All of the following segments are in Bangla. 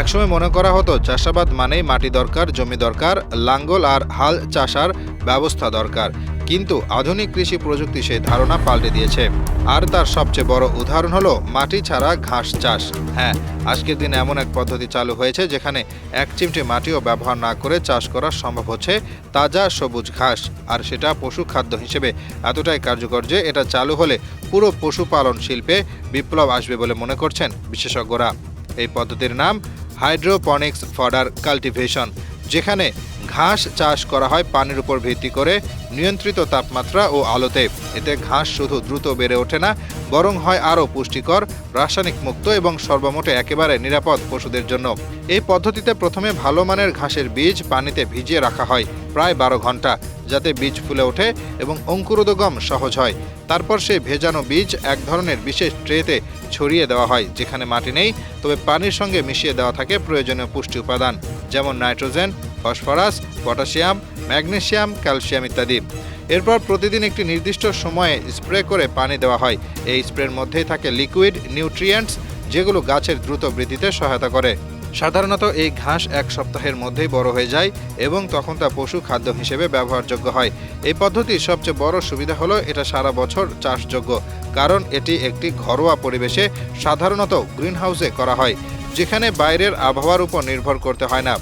একসময় মনে করা হতো, চাষাবাদ মানেই মাটি দরকার, জমি দরকার, লাঙ্গল আর হাল চাষার ব্যবস্থা দরকার। কিন্তু আধুনিক কৃষি প্রযুক্তি সেই ধারণা পাল্টে দিয়েছে। আর তার সবচেয়ে বড় উদাহরণ হলো, মাটি ছাড়া ঘাস চাষ। হ্যাঁ আজকের দিনে এমন এক পদ্ধতি চালু হয়েছে যেখানে এক চিমটি মাটিও ব্যবহার না করে চাষ করা সম্ভব হচ্ছে তাজা সবুজ ঘাস। আর সেটা পশু খাদ্য হিসেবে এতটাই কার্যকর যে এটা চালু হলে পুরো পশুপালন শিল্পে বিপ্লব আসবে বলে মনে করছেন বিশেষজ্ঞরা। এই পদ্ধতির নাম হাইড্রোপনিক্স ফডার কাল্টিভেশন যেখানে ঘাস চাষ করা হয় পানির উপর ভিত্তি করে নিয়ন্ত্রিত তাপমাত্রা ও আলোতে। এতে ঘাস শুধু দ্রুত বেড়ে ওঠে না, বরং হয় আরও পুষ্টিকর, রাসায়নিক মুক্ত এবং সর্বমোটে একেবারে নিরাপদ পশুদের জন্য। এই পদ্ধতিতে প্রথমে ভালো মানের ঘাসের বীজ পানিতে ভিজিয়ে রাখা হয় প্রায় বারো ঘণ্টা, যাতে বীজ ফুলে ওঠে এবং অঙ্কুরোদগম সহজ হয়। তারপর সেই ভেজানো বীজ এক ধরনের বিশেষ ট্রেতে ছড়িয়ে দেওয়া হয়, যেখানে মাটি নেই, তবে পানির সঙ্গে মিশিয়ে দেওয়া থাকে প্রয়োজনীয় পুষ্টি উপাদান, যেমন nitrogen phosphorus, potassium, magnesium, calcium ইত্যাদি। এরপর প্রতিদিন একটি নির্দিষ্ট সময়ে স্প্রে করে পানি দেওয়া হয়। এই স্প্রের মধ্যেই থাকে লিকুইড, নিউট্রিয়েন্টস, যেগুলো গাছের দ্রুত বৃদ্ধিতে সহায়তা করে। সাধারণত এই ঘাস এক সপ্তাহের মধ্যেই বড় হয়ে যায় এবং তখন তা পশু খাদ্য হিসেবে ব্যবহারযোগ্য হয়। এই পদ্ধতির সবচেয়ে বড় সুবিধা হলো এটা সারা বছর চাষযোগ্য, কারণ এটি একটি ঘরোয়া পরিবেশে সাধারণত গ্রিনহাউসে করা হয়, যেখানে বাইরের আবহাওয়ার উপর নির্ভর করতে হয় না।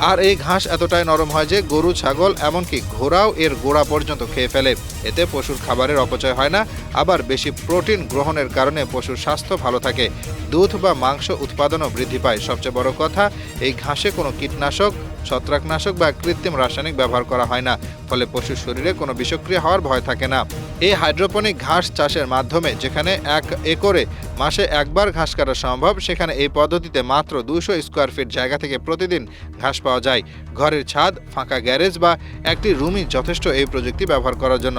আর এই ঘাস এতটাই নরম হয় যে গরু, ছাগল, এমনকি ঘোড়াও এর গোড়া পর্যন্ত খেয়ে ফেলে। এতে পশুর খাবারের অপচয় হয় না, আবার বেশি প্রোটিন গ্রহণের কারণে পশুর স্বাস্থ্য ভালো থাকে। দুধ বা মাংস উৎপাদনও বৃদ্ধি পায়। সবচেয়ে বড় কথা, এই ঘাসে কোনো কীটনাশক, ছত্রাকনাশক বা কৃত্রিম রাসায়নিক ব্যবহার করা হয় না, ফলে পশুর শরীরে কোনো বিষক্রিয়া হওয়ার ভয় থাকে না। এই হাইড্রোপনিক ঘাস চাষের মাধ্যমে যেখানে এক একরে মাসে একবার ঘাস কাটা সম্ভব, সেখানে এই পদ্ধতিতে মাত্র দুশো স্কোয়ার ফিট জায়গা থেকে প্রতিদিন ঘাস পাওয়া যায়। ঘরের ছাদ, ফাঁকা গ্যারেজ বা একটি রুমই যথেষ্ট এই প্রযুক্তি ব্যবহার করার জন্য।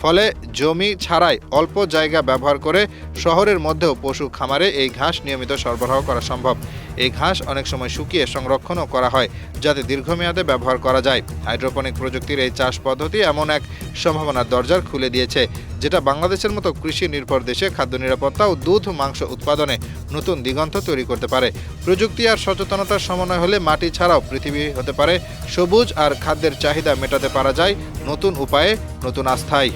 ফলে জমি ছাড়াই অল্প জায়গা ব্যবহার করে শহরের মধ্যেও পশু খামারে এই ঘাস নিয়মিত সরবরাহ করা সম্ভব। এই ঘাস অনেক সময় শুকিয়ে সংরক্ষণও করা হয়, যাতে দীর্ঘমেয়াদে ব্যবহার করা যায়। হাইড্রোপনিক প্রযুক্তির এই চাষ পদ্ধতি এমন এক সম্ভাবনার দরজার খুলে দিয়েছে, যেটা বাংলাদেশের মতো কৃষি নির্ভর দেশে খাদ্য নিরাপত্তা ও দুধ মাংস উৎপাদনে নতুন দিগন্ত তৈরি করতে পারে। প্রযুক্তি আর সচেতনতার সমন্বয় হলে মাটি ছাড়াও পৃথিবী হতে পারে। সবুজ আর খাদ্যের চাহিদা মেটাতে পারা যায়। নতুন উপায়ে নতুন আস্থায়।